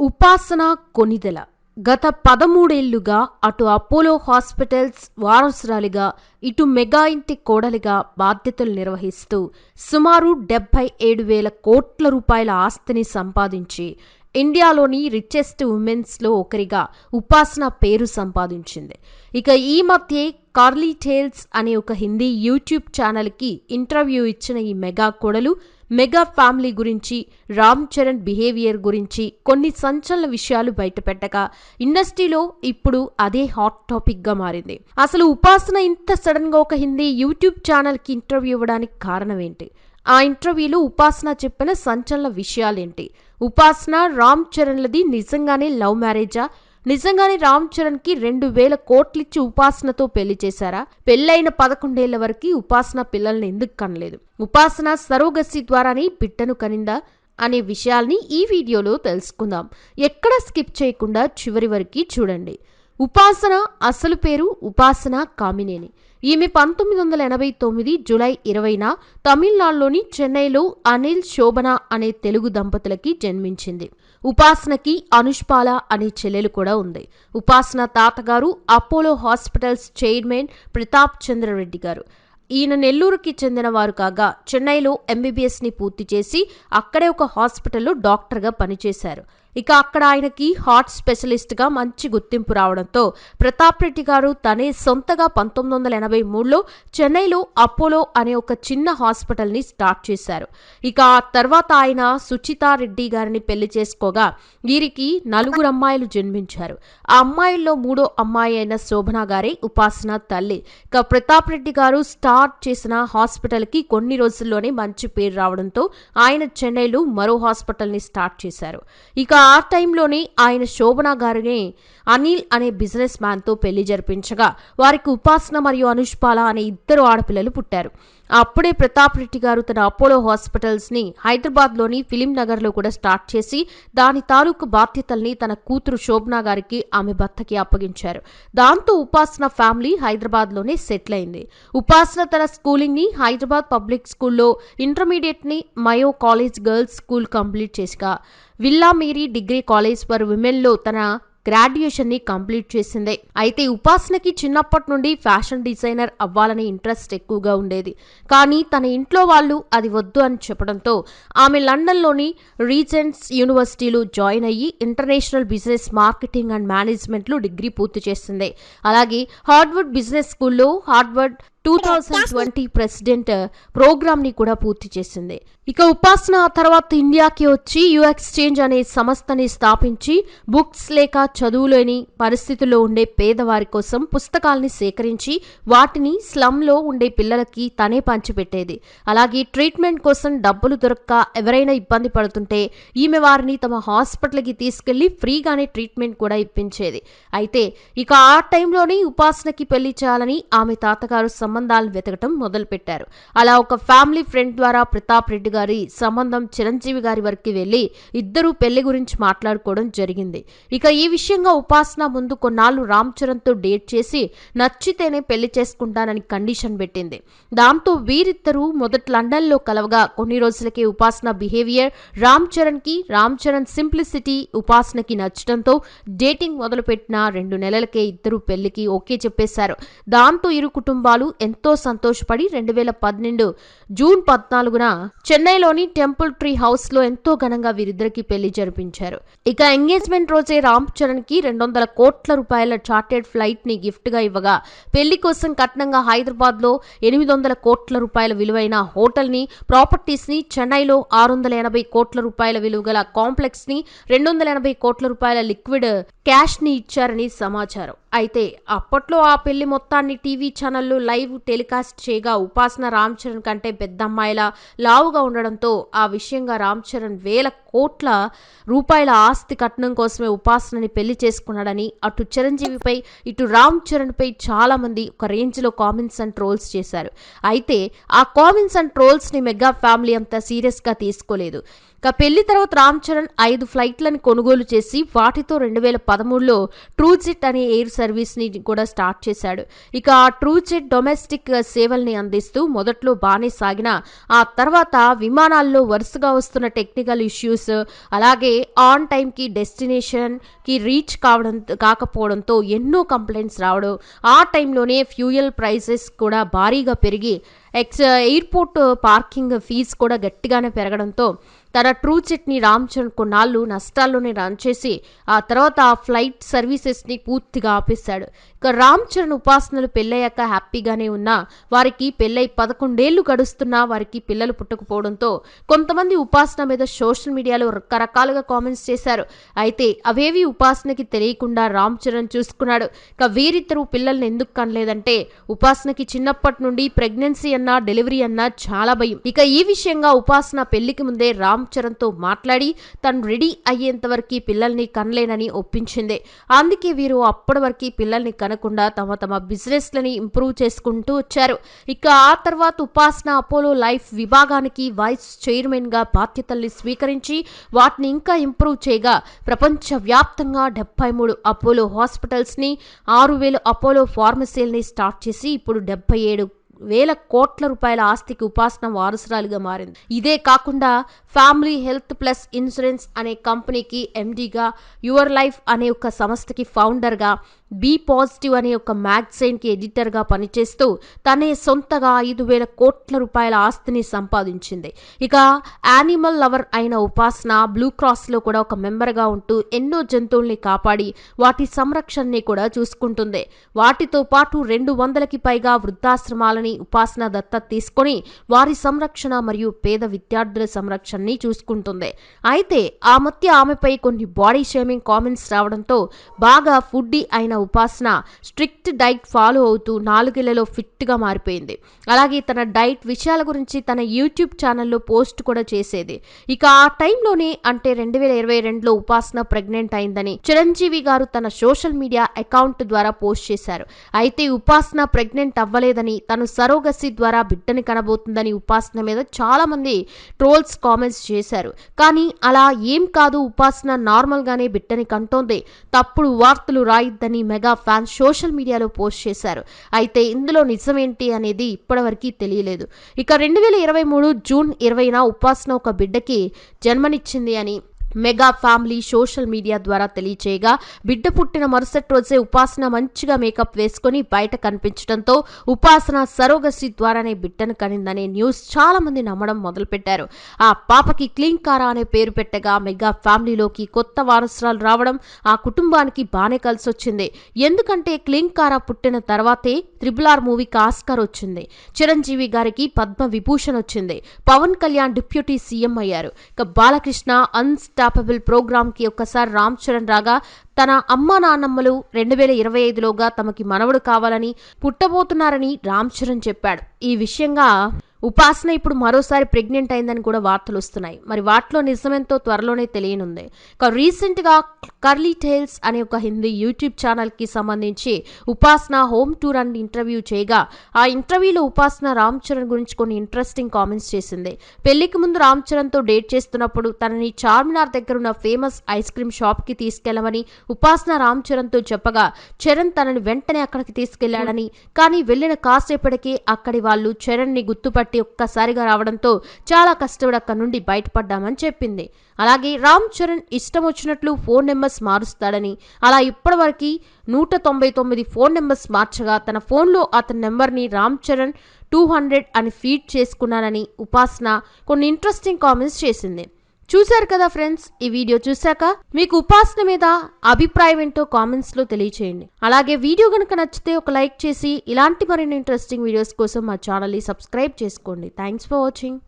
ఉపాసన కొనిదెల. గత పదమూడేళ్ళుగా అటు అపోలో హాస్పిటల్స్ వారసురాలిగా ఇటు మెగా ఇంటి కోడలిగా బాధ్యతలు నిర్వహిస్తూ సుమారు డెబ్బై ఏడు వేల కోట్ల రూపాయల ఆస్తిని సంపాదించి ఇండియాలోని రిచెస్ట్ ఉమెన్స్లో ఒకరిగా ఉపాసన పేరు సంపాదించింది. ఇక ఈ మధ్యే కార్లీ టేల్స్ అనే ఒక హిందీ యూట్యూబ్ ఛానల్కి ఇంటర్వ్యూ ఇచ్చిన ఈ మెగా కోడలు మెగా ఫ్యామిలీ గురించి రామ్ చరణ్ బిహేవియర్ గురించి కొన్ని సంచలన విషయాలు బయటపెట్టగా ఇండస్ట్రీలో ఇప్పుడు అదే హాట్ టాపిక్గా మారింది. అసలు ఉపాసన ఇంత సడన్గా ఒక హిందీ యూట్యూబ్ ఛానల్కి ఇంటర్వ్యూ ఇవ్వడానికి కారణం ఏంటి ఆ ఇంటర్వ్యూలో ఉపాసన చెప్పిన సంచలన విషయాలేంటి? ఉపాసన రామ్ చరణ్లది నిజంగానే లవ్ మ్యారేజా? నిజంగానే రామ్ చరణ్కి రెండు వేల కోట్లిచ్చి ఉపాసనతో పెళ్ళి చేశారా? పెళ్ళైన పదకొండేళ్ళ వరకు ఉపాసన పిల్లల్ని ఎందుకు కనలేదు? ఉపాసన సరోగసి ద్వారానే బిడ్డను కనిందా? అనే విషయాల్ని ఈ వీడియోలో తెలుసుకుందాం. ఎక్కడ స్కిప్ చేయకుండా చివరి వరకు చూడండి. ఉపాసన అసలు పేరు ఉపాసన కామినేని. ఈమె పంతొమ్మిది వందల ఎనభై తొమ్మిది జులై ఇరవైన తమిళనాడులోని చెన్నైలో అనిల్ శోభన అనే తెలుగు దంపతులకి జన్మించింది. ఉపాసనకి అనుష్పాల అనే చెల్లెలు కూడా ఉంది. ఉపాసన తాతగారు Apollo hospitals chairman Pratap Chandra Reddy garu. ఈయన నెల్లూరుకి చెందిన వారు కాగా చెన్నైలో ఎంబీబీఎస్ని పూర్తి చేసి అక్కడే ఒక హాస్పిటల్లో డాక్టర్గా పనిచేశారు. ఇక అక్కడ ఆయనకి హార్ట్ స్పెషలిస్ట్గా మంచి గుర్తింపు రావడంతో ప్రతాప్ రెడ్డి గారు తనే సొంతగా పంతొమ్మిది వందల ఎనభై మూడులో చెన్నైలో అపోలో అనే ఒక చిన్న హాస్పిటల్ని స్టార్ట్ చేశారు. ఇక ఆ తర్వాత ఆయన సుచితారెడ్డి గారిని పెళ్ళి చేసుకోగా వీరికి నలుగురు అమ్మాయిలు జన్మించారు. ఆ అమ్మాయిల్లో మూడో అమ్మాయి అయిన శోభన గారే ఉపాసన తల్లి. ఇక ప్రతాప్ రెడ్డి గారు స్టార్ట్ చేసిన హాస్పిటల్కి కొన్ని రోజుల్లోనే మంచి పేరు రావడంతో ఆయన చెన్నైలో మరో హాస్పిటల్ని స్టార్ట్ చేశారు. ఇక ఆ టైంలోనే ఆయన శోభన గారిని అనిల్ అనే బిజినెస్ మ్యాన్తో పెళ్ళి జరిపించగా వారికి ఉపాసన మరియు అనుష్పాల అనే ఇద్దరు ఆడపిల్లలు పుట్టారు. అప్పుడే ప్రతాప్ రెడ్డి గారు తన అపోలో హాస్పిటల్స్ని హైదరాబాద్లోని ఫిలిం నగర్లో కూడా స్టార్ట్ చేసి దాని తాలూకు బాధ్యతల్ని తన కూతురు శోభనా గారికి ఆమె భర్తకి అప్పగించారు. దాంతో ఉపాసన ఫ్యామిలీ హైదరాబాద్లోనే సెటిల్ అయింది ఉపాసన తన స్కూలింగ్ని హైదరాబాద్ పబ్లిక్ స్కూల్లో ఇంటర్మీడియట్ని Mayo college girls school complete చేసిగా Villa Mary degree college for విమెన్లో తన గ్రాడ్యుయేషన్ని కంప్లీట్ చేసిందే. అయితే ఉపాసనకి చిన్నప్పటి నుండి ఫ్యాషన్ డిజైనర్ అవ్వాలనే ఇంట్రెస్ట్ ఎక్కువగా ఉండేది. కానీ తన ఇంట్లో వాళ్ళు అది వద్దు అని చెప్పడంతో ఆమె లండన్లోని రీజెంట్స్ యూనివర్సిటీలో జాయిన్ అయ్యి ఇంటర్నేషనల్ బిజినెస్ మార్కెటింగ్ అండ్ మేనేజ్మెంట్లో డిగ్రీ పూర్తి చేసింది. అలాగే హార్డ్వుడ్ బిజినెస్ స్కూల్లో Harvard two thousand twenty president ప్రోగ్రామ్ని కూడా పూర్తి చేసింది. ఇక ఉపాసన తర్వాత ఇండియాకి వచ్చి యు ఎక్స్చేంజ్ అనే సంస్థని స్థాపించి బుక్స్ లేక చదువులేని పరిస్థితుల్లో ఉండే పేదవారి కోసం పుస్తకాల్ని సేకరించి వాటిని స్లమ్లో ఉండే పిల్లలకి తనే పంచిపెట్టేది. అలాగే ట్రీట్మెంట్ కోసం డబ్బులు దొరక్క ఎవరైనా ఇబ్బంది పడుతుంటే ఈమె వారిని తమ హాస్పిటల్కి తీసుకెళ్ళి ఫ్రీగానే ట్రీట్మెంట్ కూడా ఇప్పించేది. అయితే ఇక ఆ టైంలోనే ఉపాసనకి పెళ్ళి చేయాలని ఆమె తాతగారు సంబంధాలు వెతకటం మొదలుపెట్టారు. అలా ఒక ఫ్యామిలీ ఫ్రెండ్ ద్వారా ప్రతాప్ రెడ్డి గారి సంబంధం చిరంజీవి గారి వరకు వెళ్ళి ఇద్దరు పెళ్ళి గురించి మాట్లాడుకోవడం జరిగింది. ఇక ఈ విషయంగా ఉపాసన ముందు కొన్నాళ్ళు రామ్ చరణ్తో డేట్ చేసి నచ్చితేనే పెళ్ళి చేసుకుంటానని కండిషన్ పెట్టింది. దాంతో వీరిద్దరూ మొదట లండన్లో కలవగా కొన్ని రోజులకే ఉపాసన బిహేవియర్ రామ్ చరణ్కి రామ్ చరణ్ సింప్లిసిటీ ఉపాసనకి నచ్చడంతో డేటింగ్ మొదలుపెట్టిన రెండు నెలలకే ఇద్దరు పెళ్ళికి ఓకే చెప్పేశారు. దాంతో ఇరు కుటుంబాలు ఎంతో సంతోషపడి రెండు వేల పన్నెండు జూన్ పద్నాలుగున చెన్నైలోని టెంపుల్ ట్రీ హౌస్లో ఎంతో ఘనంగా వీరిద్దరికి పెళ్ళి జరిపించారు. ఇక ఎంగేజ్మెంట్ రోజే రామ్ చరణ్కి రెండు వందల కోట్ల రూపాయల చార్టెడ్ ఫ్లైట్ని గిఫ్ట్గా ఇవ్వగా పెళ్ళి కోసం కట్నంగా హైదరాబాద్లో ఎనిమిది వందల కోట్ల రూపాయల విలువైన హోటల్ని ప్రాపర్టీస్ని చెన్నైలో ఆరు వందల ఎనభై కోట్ల రూపాయల విలువ గల కాంప్లెక్స్ని రెండు వందల ఎనభై కోట్ల రూపాయల లిక్విడ్ క్యాష్ని ఇచ్చారని సమాచారం. అయితే అప్పట్లో ఆ పెళ్ళి మొత్తాన్ని టీవీ ఛానళ్ళు లైవ్ టెలికాస్ట్ చేయగా ఉపాసన రామ్ చరణ్ కంటే పెద్ద అమ్మాయిలా లావుగా ఉండడంతో ఆ విషయంగా రామ్ చరణ్ వేల కోట్ల రూపాయల ఆస్తి కట్నం కోసమే ఉపాసనని పెళ్ళి చేసుకున్నాడని అటు చిరంజీవిపై ఇటు రామ్ చరణ్పై చాలామంది ఒక రేంజ్లో కామెంట్స్ అండ్ ట్రోల్స్ చేశారు. అయితే ఆ కామెంట్స్ అండ్ ట్రోల్స్ని మెగా ఫ్యామిలీ అంతా సీరియస్గా తీసుకోలేదు. ఇక పెళ్ళి తర్వాత రామ్ చరణ్ ఐదు ఫ్లైట్లను కొనుగోలు చేసి వాటితో రెండు వేల పదమూడులో ట్రూజెట్ అనే ఎయిర్ సర్వీస్ని కూడా స్టార్ట్ చేశాడు. ఇక ఆ ట్రూజెట్ డొమెస్టిక్ సేవల్ని అందిస్తూ మొదట్లో బాగానే సాగిన ఆ తర్వాత విమానాల్లో వరుసగా వస్తున్న టెక్నికల్ ఇష్యూస్ అలాగే ఆన్ టైంకి డెస్టినేషన్కి రీచ్ కావడం కాకపోవడంతో ఎన్నో కంప్లైంట్స్ రావడం ఆ టైంలోనే ఫ్యూయల్ ప్రైసెస్ కూడా భారీగా పెరిగి ఎక్స్ ఎయిర్పోర్ట్ పార్కింగ్ ఫీజు కూడా గట్టిగానే పెరగడంతో తన ట్రూ చిట్ని రామ్ చరణ్ కొన్నాళ్ళు నష్టాల్లోనే రన్ చేసి ఆ తర్వాత ఆ ఫ్లైట్ సర్వీసెస్ని పూర్తిగా ఆపేశాడు. ఇక రామ్ చరణ్ ఉపాసనలు పెళ్ళయ్యాక హ్యాపీగానే ఉన్నా వారికి పెళ్ళై పదకొండేళ్ళు గడుస్తున్నా వారికి పిల్లలు పుట్టకపోవడంతో కొంతమంది ఉపాసన మీద సోషల్ మీడియాలో రకరకాలుగా కామెంట్స్ చేశారు. అయితే అవేవి ఉపాసనకి తెలియకుండా రామ్ చరణ్ చూసుకున్నాడు. ఇక వీరిద్దరూ పిల్లల్ని ఎందుకు కనలేదంటే ఉపాసనకి చిన్నప్పటి నుండి ప్రెగ్నెన్సీ అన్న డెలివరీ అన్నా చాలా భయం. ఇక ఈ విషయంగా ఉపాసన పెళ్ళికి ముందే రామ్ చరణ్తో మాట్లాడి తను రెడీ అయ్యేంత వరకు పిల్లల్ని కనలేనని ఒప్పించింది. అందుకే వీరు అప్పటి వరకు పిల్లల్ని కనకుండా తమ తమ బిజినెస్ లని ఇంప్రూవ్ చేసుకుంటూ వచ్చారు. ఇక ఆ తర్వాత ఉపాసన అపోలో లైఫ్ విభాగానికి వైస్ చైర్మన్గా బాధ్యతల్ని స్వీకరించి వాటిని ఇంకా ఇంప్రూవ్ చేయగా ప్రపంచ వ్యాప్తంగా డెబ్బై మూడు అపోలో హాస్పిటల్స్ని ఆరు వేలు అపోలో ఫార్మసీల్ని స్టార్ట్ చేసి ఇప్పుడు డెబ్బై ఏడు వేల కోట్ల రూపాయల ఆస్తికి ఉపాసన వారసురాలుగా మారింది. ఇదే కాకుండా ఫ్యామిలీ హెల్త్ ప్లస్ ఇన్సూరెన్స్ అనే కంపెనీకి ఎండీగా యువర్ లైఫ్ అనే ఒక సంస్థకి ఫౌండర్గా బీ పాజిటివ్ అనే ఒక మ్యాగ్జైన్కి ఎడిటర్గా పనిచేస్తూ తనే సొంతగా ఐదు వేల కోట్ల రూపాయల ఆస్తిని సంపాదించింది. ఇక యానిమల్ లవర్ అయిన ఉపాసన బ్లూ క్రాస్లో కూడా ఒక మెంబర్గా ఉంటూ ఎన్నో జంతువుల్ని కాపాడి వాటి సంరక్షణని కూడా చూసుకుంటుంది. వాటితో పాటు రెండు వందలకి పైగా వృద్ధాశ్రమాలని ఉపాసన దత్త తీసుకొని వారి సంరక్షణ మరియు పేద విద్యార్థుల సంరక్షణని చూసుకుంటుంది. అయితే ఆ మధ్య ఆమెపై కొన్ని బాడీ షేమింగ్ కామెంట్స్ రావడంతో బాగా ఫుడ్డీ అయిన ఉపాసన స్ట్రిక్ట్ డైట్ ఫాలో అవుతూ నాలుగేళ్ళలో ఫిట్గా మారిపోయింది. అలాగే తన డైట్ విషయాల గురించి తన యూట్యూబ్ ఛానల్లో పోస్ట్ కూడా చేసేది. ఇక ఆ టైంలోనే అంటే రెండు వేల ఇరవై రెండులో ఉపాసన ప్రెగ్నెంట్ అయిందని చిరంజీవి గారు తన సోషల్ మీడియా అకౌంట్ ద్వారా పోస్ట్ చేశారు. అయితే ఉపాసన ప్రెగ్నెంట్ అవ్వలేదని తను సరోగసి ద్వారా బిడ్డని కనబోతుందని ఉపాసన మీద చాలా మంది ట్రోల్స్ కామెంట్స్ చేశారు. కానీ అలా ఏం కాదు ఉపాసన నార్మల్ గానే బిడ్డని కంటోంది. తప్పుడు వార్తలు రాయిద్దని మెగా ఫ్యాన్స్ సోషల్ మీడియాలో పోస్ట్ చేశారు. అయితే ఇందులో నిజమేంటి అనేది ఇప్పటివరకు తెలియలేదు. ఇక రెండు వేల ఇరవై మూడు జూన్ ఇరవైన ఉపాసన ఒక బిడ్డకి జన్మనిచ్చింది అని మెగా ఫ్యామిలీ సోషల్ మీడియా ద్వారా తెలియచేయగా బిడ్డ పుట్టిన మరుసటి రోజే ఉపాసన మంచిగా మేకప్ వేసుకొని బయట కనిపించడంతో ఉపాసన సరోగసి ద్వారానే బిడ్డను కనిందనే న్యూస్ చాలా మంది నమ్మడం మొదలుపెట్టారు. ఆ పాపకి క్లీన్ కారా అనే పేరు పెట్టగా మెగా ఫ్యామిలీలోకి కొత్త వారసురాలు రావడం ఆ కుటుంబానికి బానే కలిసి వచ్చింది ఎందుకంటే క్లీన్ కారా పుట్టిన తర్వాతే త్రిబుల్ ఆర్ మూవీకి ఆస్కార్ వచ్చింది. చిరంజీవి గారికి పద్మ విభూషణ్ వచ్చింది. పవన్ కళ్యాణ్ డిప్యూటీ సీఎం అయ్యారు. ఇక బాలకృష్ణ అన్స్టాపబుల్ ప్రోగ్రామ్కి ఒక్కసారి రామ్ చరణ్ రాగా తన అమ్మ నాన్నమ్మలు రెండు వేల ఇరవై ఐదులోగా తమకి మనవడు కావాలని పుట్టబోతున్నారని రామ్ చరణ్ చెప్పాడు. ఈ విషయంగా ఉపాసన ఇప్పుడు మరోసారి ప్రెగ్నెంట్ అయిందని కూడా వార్తలు వస్తున్నాయి. మరి వాటిలో నిజమెంతో త్వరలోనే తెలియనుంది. ఇక రీసెంట్గా కర్లీ టైల్స్ అనే ఒక హిందీ యూట్యూబ్ ఛానల్కి సంబంధించి ఉపాసన హోమ్ టూర్ అని ఇంటర్వ్యూ చేయగా ఆ ఇంటర్వ్యూలో ఉపాసన రామ్ చరణ్ గురించి కొన్ని ఇంట్రెస్టింగ్ కామెంట్స్ చేసింది. పెళ్ళికి ముందు రామ్ చరణ్తో డేట్ చేస్తున్నప్పుడు తనని చార్మినార్ దగ్గర ఉన్న ఫేమస్ ఐస్ క్రీమ్ షాప్కి తీసుకెళ్ళమని ఉపాసన రామ్ చరణ్తో చెప్పగా చరణ్ తనని వెంటనే అక్కడికి తీసుకెళ్ళాడని కానీ వెళ్ళిన కాసేపటికే అక్కడి వాళ్ళు చరణ్ని గుర్తుపట్టి ఒక్కసారిగా రావడంతో చాలా కష్టపడి అక్కడి నుండి బయటపడ్డామని చెప్పింది. అలాగే రామ్ చరణ్ ఇష్టం వచ్చినట్లు ఫోన్ నెంబర్స్ మారుస్తాడని అలా ఇప్పటివరకు నూట తొంభై తొమ్మిది ఫోన్ నెంబర్స్ మార్చగా తన ఫోన్లో అతని నెంబర్ని రామ్ చరణ్ టూ హండ్రెడ్ అని ఫీడ్ చేసుకున్నానని ఉపాసన కొన్ని ఇంట్రెస్టింగ్ కామెంట్స్ చేసింది. చూశారు కదా ఫ్రెండ్స్ ఈ వీడియో చూశాక మీకు ఉపాసన మీద అభిప్రాయం ఏంటో కామెంట్స్లో తెలియచేయండి. అలాగే వీడియో కనుక నచ్చితే ఒక లైక్ చేసి ఇలాంటి మరిన్ని ఇంట్రెస్టింగ్ వీడియోస్ కోసం మా ఛానల్ని సబ్స్క్రైబ్ చేసుకోండి. Thanks for watching